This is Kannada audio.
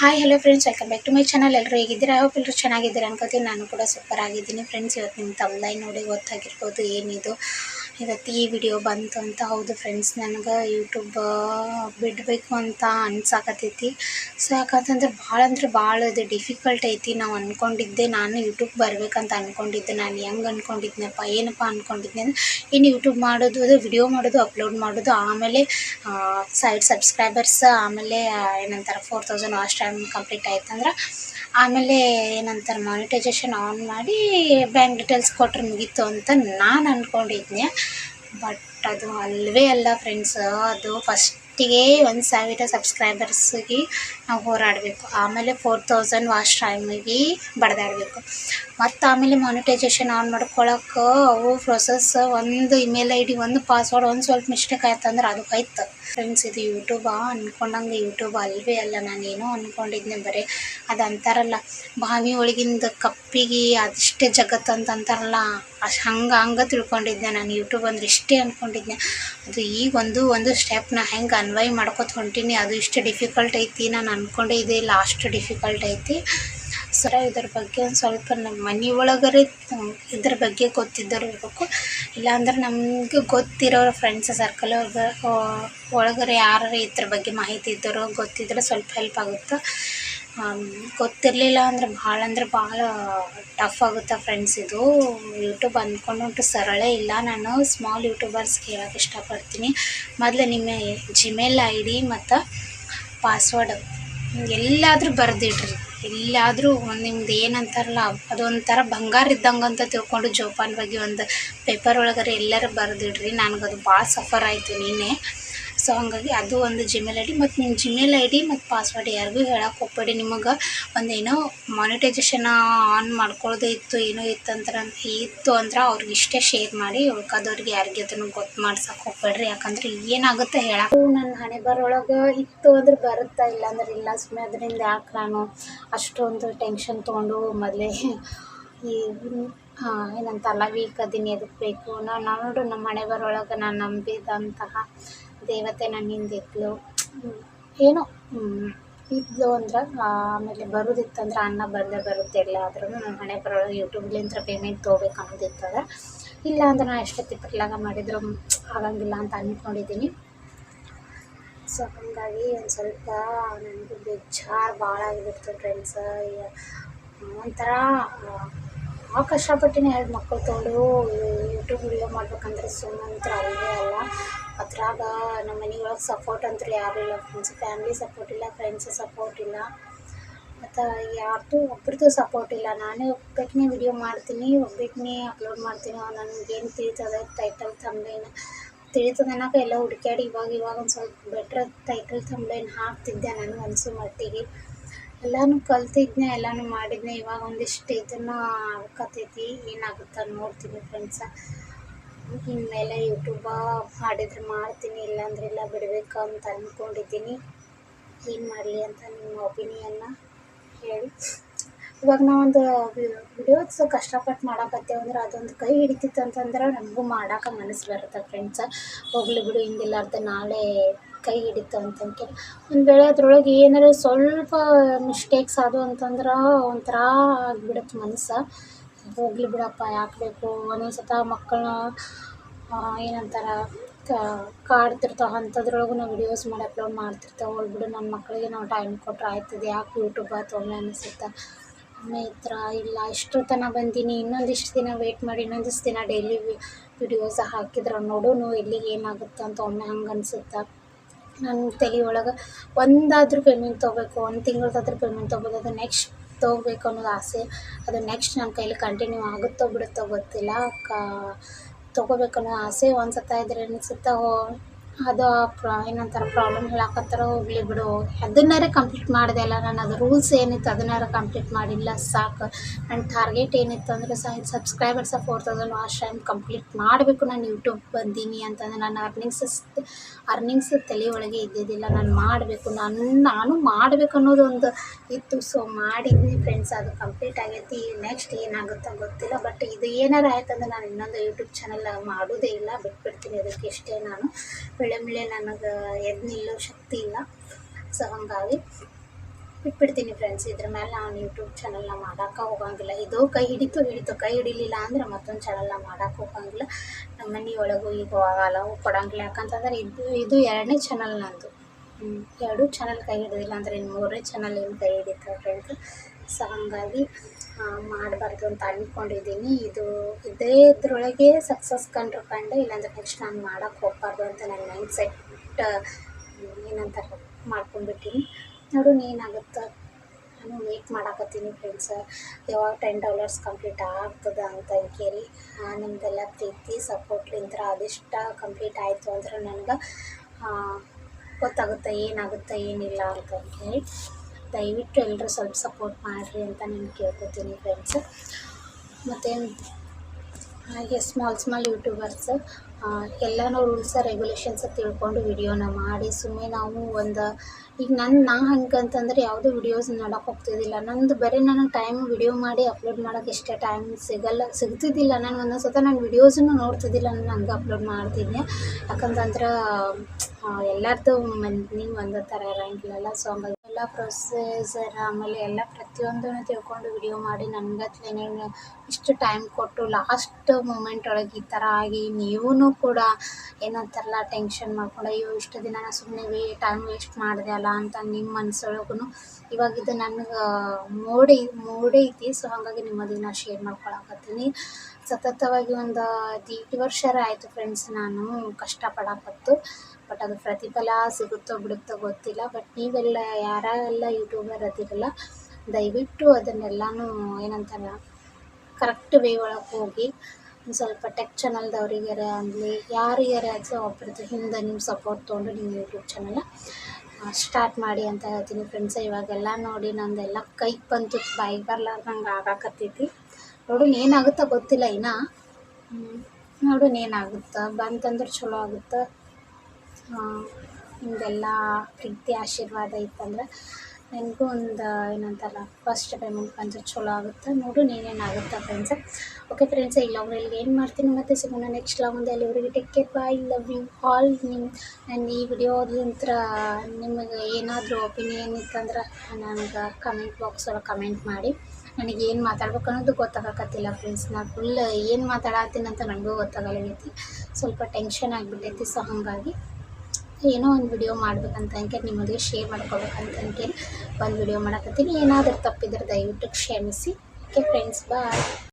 Hi hello friends welcome back to my channel ಎಲ್ಲರೂ ಹೇಗಿದ್ದೀರಾ? ಹೋಪ್ ಎಲ್ಲರೂ ಚೆನ್ನಾಗಿದ್ದೀರಾ ಅನ್ಕೋತೀನಿ. ನಾನು ಕೂಡ ಸೂಪರ್ ಆಗಿದ್ದೀನಿ. ಫ್ರೆಂಡ್ಸ್ ಇವತ್ತು ನಿಮ್ಮ ತಮ್ಲೈ ನೋಡಿ ಗೊತ್ತಾಗಿರ್ಬೋದು ಏನಿದು. ಇವತ್ತು ಈ ವಿಡಿಯೋ ಬಂತು ಅಂತ ಹೌದು ಫ್ರೆಂಡ್ಸ್ ನನಗೆ ಯೂಟ್ಯೂಬ್ ಬಿಡಬೇಕು ಅಂತ ಅನ್ಸಾಕತ್ತೈತಿ ಸೊ ಯಾಕಂತಂದ್ರೆ ಭಾಳ ಅಂದ್ರೆ ಭಾಳ ಅದು ಡಿಫಿಕಲ್ಟ್ ಐತಿ. ನಾವು ಅಂದ್ಕೊಂಡಿದ್ದೆ ನಾನು ಯೂಟ್ಯೂಬ್ ಬರ್ಬೇಕಂತ ಅಂದ್ಕೊಂಡಿದ್ದೆ ನಾನು ಹೆಂಗೆ ಅಂದ್ಕೊಂಡಿದ್ನಪ್ಪ ಏನಪ್ಪ ಅಂದ್ಕೊಂಡಿದ್ದೆ ಏನು ಯೂಟ್ಯೂಬ್ ಮಾಡೋದು, ಅದು ವಿಡಿಯೋ ಮಾಡೋದು ಅಪ್ಲೋಡ್ ಮಾಡೋದು, ಆಮೇಲೆ ಸೈಡ್ ಸಬ್ಸ್ಕ್ರೈಬರ್ಸ್ ಆಮೇಲೆ ಏನಂತಾರೆ four thousand watch time complete ಆಯ್ತಂದ್ರೆ ಆಮೇಲೆ ಏನಂತಾರೆ ಮಾನಿಟೈಜೇಷನ್ ಆನ್ ಮಾಡಿ ಬ್ಯಾಂಕ್ ಡೀಟೇಲ್ಸ್ ಕೊಟ್ಟರೆ ಮುಗೀತು ಅಂತ ನಾನು ಅಂದ್ಕೊಂಡಿದ್ದೆ ಬಟ್ ಅದು ಅಲ್ಲವೇ ಅಲ್ಲ ಫ್ರೆಂಡ್ಸ್ ಅದು ಫಸ್ಟಿಗೆ ಒಂದು ಸಾವಿರ ಸಬ್ಸ್ಕ್ರೈಬರ್ಸಿಗೆ ನಾವು ಹೋರಾಡಬೇಕು. ಆಮೇಲೆ ಫೋರ್ ತೌಸಂಡ್ ವಾಶ್ ಟೈಮಿಗೆ ಬಡ್ದಾಡಬೇಕು. ಮತ್ತು ಆಮೇಲೆ ಮಾನಿಟೈಸೇಷನ್ ಆನ್ ಮಾಡ್ಕೊಳಕ್ಕೆ ಅವು ಪ್ರೊಸೆಸ್ ಒಂದು ಇಮೇಲ್ ಐ ಡಿ ಒಂದು ಪಾಸ್ವರ್ಡ್ ಒಂದು ಸ್ವಲ್ಪ ಮಿಸ್ಟೇಕ್ ಆಯ್ತು ಅಂದ್ರೆ ಅದು ಹೋಯ್ತು. ಫ್ರೆಂಡ್ಸ್ ಇದು ಯೂಟ್ಯೂಬಾ ಅಂದ್ಕೊಂಡಂಗೆ ಯೂಟ್ಯೂಬ್ ಅಲ್ವೇ ಅಲ್ಲ, ನಾನೇನೋ ಅಂದ್ಕೊಂಡಿದ್ದೆ ಬರೀ. ಅದು ಅಂತಾರಲ್ಲ ಬಾವಿ ಒಳಗಿಂದ ಕಪ್ಪಿಗೆ ಅದಿಷ್ಟೇ ಜಗತ್ತು ಅಂತ ಅಂತಾರಲ್ಲ ಅಷ್ಟು ಹಂಗೆ ಹಂಗೆ ತಿಳ್ಕೊಂಡಿದ್ದೆ. ನಾನು ಯೂಟ್ಯೂಬ್ ಅಂದ್ರೆ ಇಷ್ಟೇ ಅಂದ್ಕೊಂಡಿದ್ದೆ ಅದು ಈಗ ಒಂದು ಒಂದು ಸ್ಟೆಪ್ನ ಹೆಂಗೆ ಅನ್ವಯ ಮಾಡ್ಕೊತ ಹೊಂಟೀನಿ, ಅದು ಇಷ್ಟು ಡಿಫಿಕಲ್ಟ್ ಐತಿ ನಾನು ಅಂದ್ಕೊಂಡೆ ಇದೆ ಲಾಸ್ಟ್ ಡಿಫಿಕಲ್ಟ್ ಐತಿ. ಸರ, ಇದ್ರ ಬಗ್ಗೆ ಒಂದು ಸ್ವಲ್ಪ ನಮ್ಮ ಮನೆ ಒಳಗರೆ ಇದ್ರ ಬಗ್ಗೆ ಗೊತ್ತಿದ್ದವ್ರು ಇರಬೇಕು ಇಲ್ಲಾಂದ್ರೆ ನಮಗೆ ಗೊತ್ತಿರೋ ಫ್ರೆಂಡ್ಸ್ ಸರ್ಕಲ್ ಒಳಗರೆ ಯಾರು ಇದ್ರ ಬಗ್ಗೆ ಮಾಹಿತಿ ಇದ್ದರೋ, ಗೊತ್ತಿದ್ರೆ ಸ್ವಲ್ಪ ಹೆಲ್ಪ್ ಆಗುತ್ತೆ? ಗೊತ್ತಿರಲಿಲ್ಲ ಅಂದ್ರೆ ಭಾಳ ಅಂದ್ರೆ ಭಾಳ ಟಫ್ ಆಗುತ್ತೆ ಫ್ರೆಂಡ್ಸ್ ಇದು. ಯೂಟ್ಯೂಬ್ ಅಂದ್ಕೊಂಡು ಸರಳ ಇಲ್ಲ. ನಾನು ಸ್ಮಾಲ್ ಯೂಟ್ಯೂಬರ್ಸ್ಗೆ ಹೇಳೋಕೆ ಇಷ್ಟಪಡ್ತೀನಿ. ಮೊದಲು ನಿಮ್ಮ ಜಿಮೇಲ್ ಐ ಡಿ ಮತ್ತು ಪಾಸ್ವರ್ಡ್ ಎಲ್ಲಾದರೂ ಬರೆದಿಡ್ರಿ. ಎಲ್ಲಾದರೂ ಒಂದು ನಿಮ್ದು ಏನಂತಾರಲ್ಲ ಅದೊಂಥರ ಬಂಗಾರ ಇದ್ದಂಗೆ ಅಂತ ತಿಳ್ಕೊಂಡು ಜೋಪಾನ ಬಗ್ಗೆ ಒಂದು ಪೇಪರ್ ಒಳಗರೆ ಎಲ್ಲರೂ ಬರೆದಿಡ್ರಿ. ನನಗದು ಭಾಳ ಸಫರ್ ಆಯಿತು ನಿನ್ನೆ. ಸೊ ಹಂಗಾಗಿ ಅದು ಒಂದು ಜಿಮೇಲ್ ಐ ಡಿ ಮತ್ತು ನಿಮ್ಮ ಜಿಮೇಲ್ ಐ ಡಿ ಮತ್ತು ಪಾಸ್ವರ್ಡ್ ಯಾರಿಗೂ ಹೇಳಕ್ಕೆ ಹೋಗ್ಬೇಡಿ. ನಿಮಗೆ ಒಂದು ಏನೋ ಮಾನಿಟೈಸೇಷನ್ ಆನ್ ಮಾಡ್ಕೊಳ್ಳೋದು ಇತ್ತು, ಏನೋ ಇತ್ತಂದ್ರೆ ಇತ್ತು ಅಂದ್ರೆ ಅವ್ರಿಗೆ ಇಷ್ಟೇ ಶೇರ್ ಮಾಡಿ, ಉಳ್ಕೋದವ್ರಿಗೆ ಯಾರಿಗೆ ಅದನ್ನು ಗೊತ್ತು ಮಾಡ್ಸಕ್ಕೆ ಹೋಗ್ಬೇಡ್ರಿ. ಯಾಕಂದ್ರೆ ಏನಾಗುತ್ತೆ ಹೇಳಕ್ಕೆ ನನ್ನ ಹಣೆ ಬರೊಳಗೆ ಇತ್ತು ಅಂದ್ರೆ ಬರುತ್ತಾ ಇಲ್ಲ ಅಂದ್ರೆ ಇಲ್ಲ. ಸುಮ್ಮನೆ ಅದರಿಂದ ಯಾಕೆ ನಾನು ಅಷ್ಟೊಂದು ಟೆನ್ಷನ್ ತೊಗೊಂಡು ಮೊದಲೇ ಈ ಏನಂತಲ್ಲ ವೀಕ್ ಅದೀನಿ ಅದಕ್ಕೆ ಬೇಕು. ನಾನು ನೋಡು ನಮ್ಮ ಮನೆ ಬರೋಳಗೆ ನಾನು ನಂಬಿದಂತಹ ದೇವತೆ ನನ್ನಿಂದ ಇದ್ಲು. ಏನೋ ಇದ್ಲು ಅಂದ್ರೆ, ಆಮೇಲೆ ಬರೋದಿತ್ತಂದ್ರೆ ಅನ್ನ ಬಂದೇ ಬರುತ್ತೆ ಎಲ್ಲಾದ್ರೂ. ನನ್ನ ಹಣೆ ಬರೋ ಯೂಟ್ಯೂಬ್ಲಿಂದ ಪೇಮೆಂಟ್ ತೊಗೋಬೇಕು ಅನ್ನೋದಿತ್ತದ. ಇಲ್ಲ ಅಂದ್ರೆ ನಾನು ಎಷ್ಟೊತ್ತಿ ತಿಪ್ಪಿಟ್ಲಾಗ ಮಾಡಿದ್ರು ಆಗಂಗಿಲ್ಲ ಅಂತ ಅಂದ್ಕೊಂಡಿದ್ದೀನಿ ಸೊ ಹಾಗಾಗಿ ಒಂದು ಸ್ವಲ್ಪ ನನಗೆ ಬೇಜಾರು ಭಾಳ ಆಗಿಬಿಡ್ತು ಫ್ರೆಂಡ್ಸ್ ಒಂಥರ, ಆ, ಕಷ್ಟಪಟ್ಟಿನ ಎರಡು ಮಕ್ಕಳು ತೊಗೊಂಡು ಯೂಟ್ಯೂಬ್ ವಿಡಿಯೋ ಮಾಡ್ಬೇಕಂದ್ರೆ ಸುಮ್ಮನೆ ಅಲ್ಲವೇ ಅಲ್ಲ. ಅದ್ರಾಗ ನಮ್ಮ ಮನೆ ಒಳಗೆ ಸಪೋರ್ಟ್ ಅಂತೂ ಯಾರೂ ಇಲ್ಲ. ಫ್ರೆಂಡ್ಸ್ ಫ್ಯಾಮ್ಲಿ ಸಪೋರ್ಟ್ ಇಲ್ಲ ಫ್ರೆಂಡ್ಸ್ ಸಪೋರ್ಟ್ ಇಲ್ಲ. ಮತ್ತು ಯಾರ್ದು ಒಬ್ರದ್ದು ಸಪೋರ್ಟ್ ಇಲ್ಲ. ನಾನೇ ಒಬ್ಬಟ್ಟನೇ ವಿಡಿಯೋ ಮಾಡ್ತೀನಿ ಒಬ್ಬಟ್ಟನೇ ಅಪ್ಲೋಡ್ ಮಾಡ್ತೀನಿ. ನನಗೇನು ತಿಳಿತದೆ ಟೈಟಲ್ ತಂಬ್ಲೈನ್ ತಿಳಿತದೆ ಅನ್ನೋಕೆ ಎಲ್ಲ ಹುಡುಕ್ಯಾಡಿ ಇವಾಗ ಇವಾಗ ಒಂದು ಸ್ವಲ್ಪ ಬೆಟ್ರ್ ಟೈಟಲ್ ತಂಬ್ಲೈನ್ ಹಾಕ್ತಿದ್ದೆ ನಾನು ಅನಿಸೋ ಮಟ್ಟಿಗೆ. ಎಲ್ಲನೂ ಕಲ್ತಿದ್ನೆ, ಎಲ್ಲಾನು ಮಾಡಿದ್ನೆ. ಇವಾಗ ಒಂದಿಷ್ಟು ಇದನ್ನು ಆಗ್ಕತ್ತೈತಿ ಏನಾಗುತ್ತೆ ನೋಡ್ತೀನಿ ಫ್ರೆಂಡ್ಸ ಇನ್ಮೇಲೆ ಯೂಟ್ಯೂಬ ಮಾಡಿದ್ರೆ ಮಾಡ್ತೀನಿ ಇಲ್ಲಾಂದ್ರೆ ಇಲ್ಲ ಬಿಡಬೇಕು ಅಂತ ಅಂದ್ಕೊಂಡಿದ್ದೀನಿ ಏನು ಮಾಡಲಿ ಅಂತ ನಿಮ್ಮ ಒಪಿನಿಯನ್ನ ಹೇಳಿ. ಇವಾಗ ನಾವೊಂದು ವಿಡಿಯೋಸ್ ಕಷ್ಟಪಟ್ಟು ಮಾಡಕತ್ತೇವೆ ಅಂದ್ರೆ ಅದೊಂದು ಕೈ ಹಿಡಿತಿತ್ತು ಅಂತಂದ್ರೆ ನಮಗೂ ಮಾಡೋಕೆ ಮನಸ್ಸು ಬರುತ್ತೆ ಫ್ರೆಂಡ್ಸ ಹೋಗ್ಲಿ ಬಿಡು, ಹಿಂದಿಲ್ಲಾರ್ದೆ ನಾಳೆ ಕೈ ಹಿಡಿತು ಅಂತಂದ್ರೆ ಒಂದು ವೇಳೆ ಅದ್ರೊಳಗೆ ಏನಾದ್ರು ಸ್ವಲ್ಪ ಮಿಸ್ಟೇಕ್ಸ್ ಆದವು ಅಂತಂದ್ರೆ ಒಂಥರ ಆಗಿಬಿಡುತ್ತೆ ಮನಸ್ಸು. ಹೋಗಲಿ ಬಿಡಪ್ಪ, ಯಾಕೆ ಬೇಕು? ಒಂದೊಂದು ಸತ ಮಕ್ಕಳನ್ನ ಏನಂತಾರೆ ಕಾಡ್ತಿರ್ತಾವೆ ಅಂಥದ್ರೊಳಗೂ ನಾವು ವಿಡಿಯೋಸ್ ಮಾಡಿ ಅಪ್ಲೋಡ್ ಮಾಡ್ತಿರ್ತಾವೆ. ಹೋಗ್ಲಿ ಬಿಡು ನಮ್ಮ ಮಕ್ಕಳಿಗೆ ನಾವು ಟೈಮ್ ಕೊಟ್ಟರೆ ಆಯ್ತದೆ. ಯಾಕೆ ಯೂಟ್ಯೂಬ್ ಆಯ್ತು ಒಮ್ಮೆ ಅನಿಸುತ್ತೆ? ಒಮ್ಮೆ ಥರ ಇಲ್ಲ ಇಷ್ಟು ತನಕ ಬಂದೀನಿ. ಇನ್ನೊಂದಿಷ್ಟು ದಿನ ವೆಯ್ಟ್ ಮಾಡಿ, ಇನ್ನೊಂದಿಷ್ಟು ದಿನ ಡೈಲಿ ವಿಡಿಯೋಸ್ ಹಾಕಿದ್ರೆ ನೋಡೋನು ಎಲ್ಲಿಗೆ ಏನಾಗುತ್ತೆ ಅಂತ ಒಮ್ಮೆ ಹಂಗೆ ಅನಿಸುತ್ತೆ? ನನ್ನ ತಲೆ ಒಳಗೆ ಒಂದಾದ್ರೂ ಪೇಮೆಂಟ್ ತೊಗೋಬೇಕು, ಒಂದು ತಿಂಗಳದಾದ್ರೂ ಪೇಮೆಂಟ್ ತೊಗೋಬೋದು. ನೆಕ್ಸ್ಟ್ ತೊಗೋಬೇಕು ಅನ್ನೋದು ಆಸೆ. ಅದು ನೆಕ್ಸ್ಟ್ ನನ್ನ ಕೈಲಿ ಕಂಟಿನ್ಯೂ ಆಗುತ್ತೋ ಬಿಡುತ್ತೋ ಗೊತ್ತಿಲ್ಲ. ಕಾ ತೊಗೋಬೇಕನ್ನೋ ಆಸೆ ಒಂದು ಸತ ಇದ್ರೆ ಅನಿಸುತ್ತೆ? ಅದು ಪ್ರಾ ಏನಂತಾರೆ ಪ್ರಾಬ್ಲಮ್ ಹೇಳಾಕತ್ತಾರ ಹೋಗ್ಲಿ ಬಿಡು. ಅದನ್ನಾರೆ ಕಂಪ್ಲೀಟ್ ಮಾಡಿದೆ ಅಲ್ಲ ನಾನು. ಅದು ರೂಲ್ಸ್ ಏನಿತ್ತು ಅದನ್ನಾರ ಕಂಪ್ಲೀಟ್ ಮಾಡಿಲ್ಲ, ಸಾಕು. ನನ್ನ ಟಾರ್ಗೆಟ್ ಏನಿತ್ತು ಅಂದರೆ ಸಹ subscribers four thousand watch time complete ಮಾಡಬೇಕು. ನಾನು ಯೂಟ್ಯೂಬ್ ಬಂದೀನಿ ಅಂತಂದ್ರೆ ನನ್ನ ಅರ್ನಿಂಗ್ಸ್ ಅರ್ನಿಂಗ್ಸ್ ತಲೆ ಒಳಗೆ ಇದ್ದಿದ್ದಿಲ್ಲ. ನಾನು ಮಾಡಬೇಕು. ನಾನು ನಾನು ಮಾಡಬೇಕು ಅನ್ನೋದು ಒಂದು ಇತ್ತು. ಸೊ ಮಾಡಿದ್ನಿ ಫ್ರೆಂಡ್ಸ್ ಅದು ಕಂಪ್ಲೀಟ್ ಆಗೈತಿ. ನೆಕ್ಸ್ಟ್ ಏನಾಗುತ್ತೋ ಗೊತ್ತಿಲ್ಲ. ಬಟ್ ಇದು ಏನಾರು ಆಯ್ತಂದ್ರೆ ನಾನು ಇನ್ನೊಂದು ಯೂಟ್ಯೂಬ್ ಚಾನಲ್ ಮಾಡೋದೇ ಇಲ್ಲ. ಬಿಟ್ಬಿಡ್ತೀನಿ. ಅದಕ್ಕೆ ಇಷ್ಟೇ ನಾನು. ಬೆಳೆ ನನಗೆ ಎದ್ದು ನಿಲ್ಲೋ ಶಕ್ತಿ ಇಲ್ಲ. ಸೊ ಹಾಗಾಗಿ ಬಿಟ್ಬಿಡ್ತೀನಿ ಫ್ರೆಂಡ್ಸ್ ಇದ್ರ ಮೇಲೆ ನಾನು ಯೂಟ್ಯೂಬ್ ಚಾನಲ್ನ ಮಾಡೋಕೆ ಹೋಗಂಗಿಲ್ಲ. ಇದು ಕೈ ಹಿಡಿತು ಹಿಡಿತು ಕೈ ಹಿಡಿಲಿಲ್ಲ ಅಂದ್ರೆ ಮತ್ತೊಂದು ಚಾನಲ್ನ ಮಾಡೋಕೆ ಹೋಗಂಗಿಲ್ಲ. ನಮ್ಮ ಮನೆಯೊಳಗೂ ಈಗ ಅಲವು ಕೊಡಂಗಿಲ್ಲ. ಯಾಕಂತಂದ್ರೆ ಇದು ಇದು ಎರಡನೇ ಚಾನಲ್ ನಂದು. ಎರಡೂ ಚಾನಲ್ ಕೈ ಹಿಡಿದಿಲ್ಲ ಅಂದರೆ ಇನ್ನು ಮೂರನೇ ಚಾನಲ್ ಏನು ಕೈ ಹಿಡಿತಾರೆ ಫ್ರೆಂಡ್ಸ್ ಸೊ ಹಾಗಾಗಿ ಮಾಡಬಾರ್ದು ಅಂತ ಅಂದ್ಕೊಂಡಿದ್ದೀನಿ ಇದು ಇದೇ ಇದ್ರೊಳಗೆ ಸಕ್ಸಸ್ ಕಂಡ್ರು ಕಂಡು ಇಲ್ಲಾಂದ್ರೆ ನೆಕ್ಸ್ಟ್ ನಾನು ಮಾಡೋಕ್ಕೆ ಹೋಗ್ಬಾರ್ದು ಅಂತ ನನ್ನ ಮೈಂಡ್ ಸೆಟ್ ಏನಂತಾರೆ ಮಾಡ್ಕೊಂಡ್ಬಿಟ್ಟಿನಿ. ನೋಡು ಏನಾಗುತ್ತೆ ನಾನು ವೇಟ್ ಮಾಡಾಕತ್ತೀನಿ ಫ್ರೆಂಡ್ಸ್ ಯಾವಾಗ ಟೆನ್ ಡಾಲರ್ಸ್ ಕಂಪ್ಲೀಟ್ ಆಗ್ತದೆ ಅಂತ ಕೇಳಿ ನಿಮ್ದೆಲ್ಲ ಪ್ರೀತಿ ಸಪೋರ್ಟ್ಲಿಂತ ಅದಿಷ್ಟ ಕಂಪ್ಲೀಟ್ ಆಯಿತು ಅಂದ್ರೆ ನನಗೆ ಗೊತ್ತಾಗುತ್ತೆ ಏನಾಗುತ್ತೆ ಏನಿಲ್ಲ ಅಂತ ಹೇಳಿ ದಯವಿಟ್ಟು ಎಲ್ಲರೂ ಸ್ವಲ್ಪ ಸಪೋರ್ಟ್ ಮಾಡಿರಿ ಅಂತ ನಾನು ಕೇಳ್ಕೊತೀನಿ ಫ್ರೆಂಡ್ಸ್ ಮತ್ತು, ಹಾಗೆ ಸ್ಮಾಲ್ ಸ್ಮಾಲ್ ಯೂಟ್ಯೂಬರ್ಸ್ ಎಲ್ಲನೂ ರೂಲ್ಸ ರೆಗ್ಯುಲೇಷನ್ಸ ತಿಳ್ಕೊಂಡು ವಿಡಿಯೋನ ಮಾಡಿ ಸುಮ್ಮನೆ ನಾವು ಒಂದು, ಈಗ ನನ್ನ ನಾ ಹಂಗಂತಂದ್ರೆ ಯಾವುದೂ ವಿಡಿಯೋಸ್ ನೋಡೋಕೆ ಹೋಗ್ತಿದ್ದಿಲ್ಲ ನಂದು ಬರೀ ನನಗೆ ಟೈಮ್ ವಿಡಿಯೋ ಮಾಡಿ ಅಪ್ಲೋಡ್ ಮಾಡೋಕೆ ಇಷ್ಟೇ ಟೈಮ್ ಸಿಗಲ್ಲ ಸಿಗ್ತಿದ್ದಿಲ್ಲ ನಾನು ಒಂದೊಂದು ಸತ ನಾನು ವಿಡಿಯೋಸನ್ನು ನೋಡ್ತಿದ್ದಿಲ್ಲ ನಾನು ಹಂಗೆ ಅಪ್ಲೋಡ್ ಮಾಡ್ತಿದ್ದೆ ಯಾಕಂತಂದ್ರೆ ಎಲ್ಲರದ್ದು ನೀವು ಒಂದೇ ಥರ ಇರೋಂಗಿಲ್ಲಲ್ಲ ಸೊ ಹಂಗಾಗಿ ಎಲ್ಲ ಪ್ರೊಸೀಜರ್ ಆಮೇಲೆ ಎಲ್ಲ ಪ್ರತಿಯೊಂದನ್ನು ತಿಳ್ಕೊಂಡು ವಿಡಿಯೋ ಮಾಡಿ ನನಗತ್ಲೇ ಇಷ್ಟು ಟೈಮ್ ಕೊಟ್ಟು ಲಾಸ್ಟ್ ಮೂಮೆಂಟ್ ಒಳಗೆ ಈ ಥರ ಆಗಿ ನೀವೂ ಕೂಡ ಏನಂತಾರಲ್ಲ ಟೆನ್ಷನ್ ಮಾಡ್ಕೊಂಡು ಅಯ್ಯೋ ಇಷ್ಟು ದಿನ ನಾನು ಸುಮ್ಮನೆ ಟೈಮ್ ವೇಸ್ಟ್ ಮಾಡಿದೆ ಅಲ್ಲ ಅಂತ ನಿಮ್ಮ ಮನ್ಸೊಳಗೂ ಇವಾಗ ಇದು ನನಗೆ ಮೋಡಿ ಮೂಡೈತಿ ಸೊ ಹಾಗಾಗಿ ನಿಮ್ಮದಿಗೆ ನಾನು ಶೇರ್ ಮಾಡ್ಕೊಳಕತ್ತೀನಿ. ಸತತವಾಗಿ ಒಂದು ದೀಡ್ ವರ್ಷ ಆಯಿತು ಫ್ರೆಂಡ್ಸ್ ನಾನು ಕಷ್ಟಪಡಕತ್ತು. ಬಟ್ ಅದು ಪ್ರತಿಫಲ ಸಿಗುತ್ತೋ ಬಿಡುತ್ತೋ ಗೊತ್ತಿಲ್ಲ. ಬಟ್ ನೀವೆಲ್ಲ ಯಾರೆಲ್ಲ ಯೂಟ್ಯೂಬರ್ ಅದಿರಲ್ಲ ದಯವಿಟ್ಟು ಅದನ್ನೆಲ್ಲನೂ ಏನಂತಾರ, ಕರೆಕ್ಟ್ ವೇ ಒಳಗೆ ಹೋಗಿ ಸ್ವಲ್ಪ ಟೆಕ್ ಚಾನಲ್ದವ್ರಿಗಾರ ಆಗಲಿ, ಯಾರಿಗಾರ ಆಗಲಿ ಒಬ್ರದ್ದು ಹಿಂದೆ ನಿಮ್ಮ ಸಪೋರ್ಟ್ ತೊಗೊಂಡು ನಿಮ್ಮ ಯೂಟ್ಯೂಬ್ ಚಾನಲ್ ಸ್ಟಾರ್ಟ್ ಮಾಡಿ ಅಂತ ಹೇಳ್ತೀನಿ ಫ್ರೆಂಡ್ಸ್ ಇವಾಗೆಲ್ಲ ನೋಡಿ ನಂದೆಲ್ಲ ಕೈಗೆ ಬಂತು ಬಾಯಿಗೆ ಬರ್ಲಾರ್ದಂಗೆ ಆಗಾಕತ್ತೈತಿ. ನೋಡೋಣ ಏನಾಗುತ್ತೋ ಗೊತ್ತಿಲ್ಲ ಇನ್ನು. ನೋಡೋಣ ಏನಾಗುತ್ತೋ, ಬಂತಂದ್ರೆ ಚಲೋ ಆಗುತ್ತೆ. ನಿಮ್ಮದೆಲ್ಲ ಪ್ರೀತಿ, ಆಶೀರ್ವಾದ ಇತ್ತಂದ್ರೆ ನನಗೂ ಒಂದು ಏನಂತಾರಲ್ಲ ಫಸ್ಟ್ ಪೇಮೆಂಟ್ ಬಂದರೆ ಚಲೋ ಆಗುತ್ತೆ. ನೋಡು ಆಗುತ್ತೆ ಫ್ರೆಂಡ್ಸ್ ಓಕೆ ಫ್ರೆಂಡ್ಸ್ ಈ ಲಾಗ್ ಇಲ್ಲಿಗೆ ಏನು ಮಾಡ್ತೀನಿ ಮತ್ತೆ ಸಿಗೋಣ ನೆಕ್ಸ್ಟ್ ಲಾಗ್ ಅಲ್ಲಿವರೆಗೆ take care bye love you all ನಿಮ್ಮ ನನ್ನ ಈ ವಿಡಿಯೋದಂತ್ರ ನಿಮಗೆ ಏನಾದರೂ ಒಪಿನಿಯನ್ ಇತ್ತಂದ್ರೆ ನನಗೆ ಕಮೆಂಟ್ ಬಾಕ್ಸ್ ಒಳಗೆ ಕಮೆಂಟ್ ಮಾಡಿ. ನನಗೆ ಏನು ಮಾತಾಡ್ಬೇಕು ಅನ್ನೋದು ಗೊತ್ತಾಗಕತ್ತಿಲ್ಲ ಫ್ರೆಂಡ್ಸ್ ನಾನು ಫುಲ್ ಏನು ಮಾತಾಡತ್ತೀನಿ ಅಂತ ನನಗೂ ಗೊತ್ತಾಗಲಾಗೈತಿ ಸ್ವಲ್ಪ ಟೆನ್ಷನ್ ಆಗಿಬಿಟ್ಟೈತಿ ಸೊ ಹಾಗಾಗಿ ಏನೋ ಒಂದು ವಿಡಿಯೋ ಮಾಡ್ಬೇಕಂತ ಅಂಕೆ ನಿಮ್ಮೊಂದಿಗೆ ಶೇರ್ ಮಾಡ್ಕೊಬೇಕಂತ ಅಂಕೆ ಒಂದು ವಿಡಿಯೋ ಮಾಡಕತ್ತೀನಿ. ಏನಾದರೂ ತಪ್ಪಿದ್ರೆ ದಯವಿಟ್ಟು ಕ್ಷಮಿಸಿ. Okay friends bye